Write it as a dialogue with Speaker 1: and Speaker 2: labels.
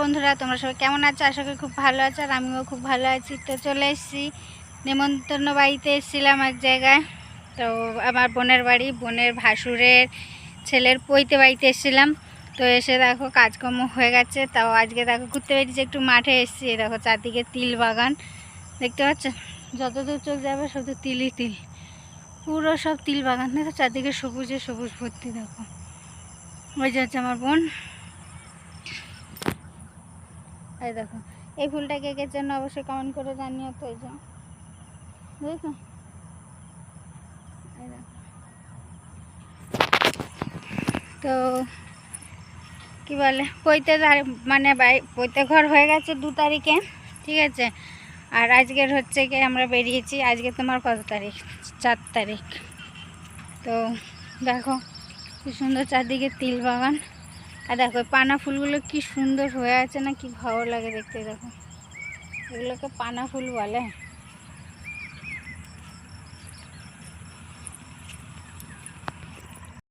Speaker 1: বন্ধুরা, তোমরা সবাই কেমন আছো? আশা করি খুব ভালো আছো আর আমিও খুব ভালো আছি। তো চলে এসেছি। নেমন্তন্ন বাড়িতে এসেছিলাম এক জায়গায়। তো আমার বোনের বাড়ি, বোনের ভাসুরের ছেলের পৈতে বাড়িতে এসেছিলাম। তো এসে দেখো কাজকর্ম হয়ে গেছে। তাও আজকে দেখো ঘুরতে বেরিয়েছি, একটু মাঠে এসেছি। দেখো চারদিকে তিল বাগান, দেখতে পাচ্ছ? যতদূর চোখ যাবে শুধু তিলই তিল। পুরো সব তিল বাগান। দেখো চারদিকে সবুজে সবুজ ভর্তি, দেখো। ওই যে হচ্ছে আমার বোন। এই দেখো, এই ফুলটা কে কে অবশ্যই কমেন্ট করে জানিও তো এই যে। দেখো। তো কি বলে, পৈতে মানে পৈতে ঘর হয়ে গেছে দু তারিখে, ঠিক আছে? আর আজকের হচ্ছে কি আমরা বেরিয়েছি, আজকে তোমার কত তারিখ? চার তারিখ। তো দেখো, কি সুন্দর চারদিকে তিল বাগান। আর দেখো পানা ফুলগুলো কি সুন্দর হয়ে আছে না, কি ভালো লাগে দেখতে, দেখো। এগুলোকে পানা ফুল বলে।